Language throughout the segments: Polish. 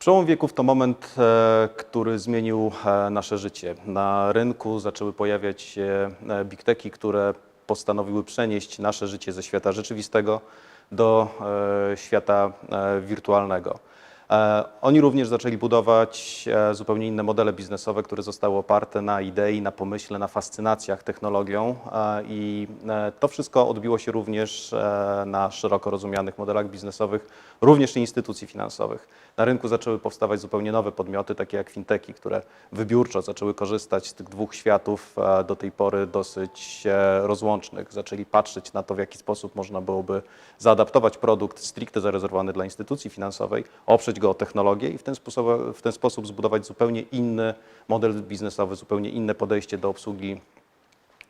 Przełom wieków to moment, e, który zmienił e, nasze życie. Na rynku zaczęły pojawiać się e, big techy, które postanowiły przenieść nasze życie ze świata rzeczywistego do świata wirtualnego. E, Oni również zaczęli budować e, zupełnie inne modele biznesowe, które zostały oparte na idei, na pomyśle, na fascynacjach technologią e, i to wszystko odbiło się również na szeroko rozumianych modelach biznesowych, również instytucji finansowych. Na rynku zaczęły powstawać zupełnie nowe podmioty, takie jak fintechy, które wybiórczo zaczęły korzystać z tych dwóch światów do tej pory dosyć rozłącznych. Zaczęli patrzeć na to, w jaki sposób można byłoby zaadaptować produkt stricte zarezerwowany dla instytucji finansowej, oprzeć go o technologię i w ten sposób, w ten sposób zbudować zupełnie inny model biznesowy, zupełnie inne podejście do obsługi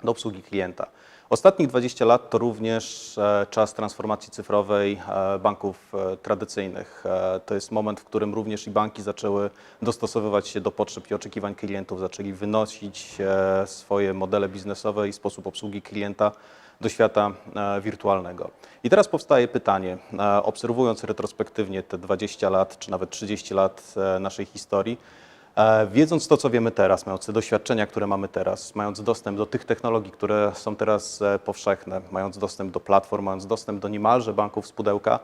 do obsługi klienta. Ostatnich 20 lat to również e, czas transformacji cyfrowej e, banków e, tradycyjnych. To jest moment, w którym również i banki zaczęły dostosowywać się do potrzeb i oczekiwań klientów, zaczęli wynosić swoje modele biznesowe i sposób obsługi klienta do świata wirtualnego. I teraz powstaje pytanie, obserwując retrospektywnie te 20 lat czy nawet 30 lat naszej historii, Wiedząc to, co wiemy teraz, mając te doświadczenia, które mamy teraz, mając dostęp do tych technologii, które są teraz e, powszechne, mając dostęp do platform, mając dostęp do niemalże banków z pudełka,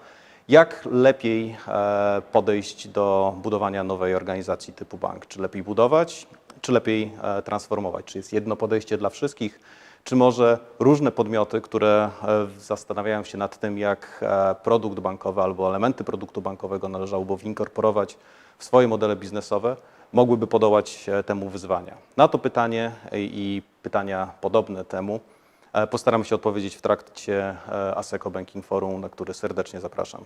jak lepiej e, podejść do budowania nowej organizacji typu bank? Czy lepiej budować, czy lepiej e, transformować? Czy jest jedno podejście dla wszystkich? Czy może różne podmioty, które e, zastanawiają się nad tym, jak e, produkt bankowy albo elementy produktu bankowego należałoby winkorporować w swoje modele biznesowe, mogłyby podołać e, temu wyzwania? Na to pytanie i pytania podobne temu postaramy się odpowiedzieć w trakcie ASECO Banking Forum, na który serdecznie zapraszam.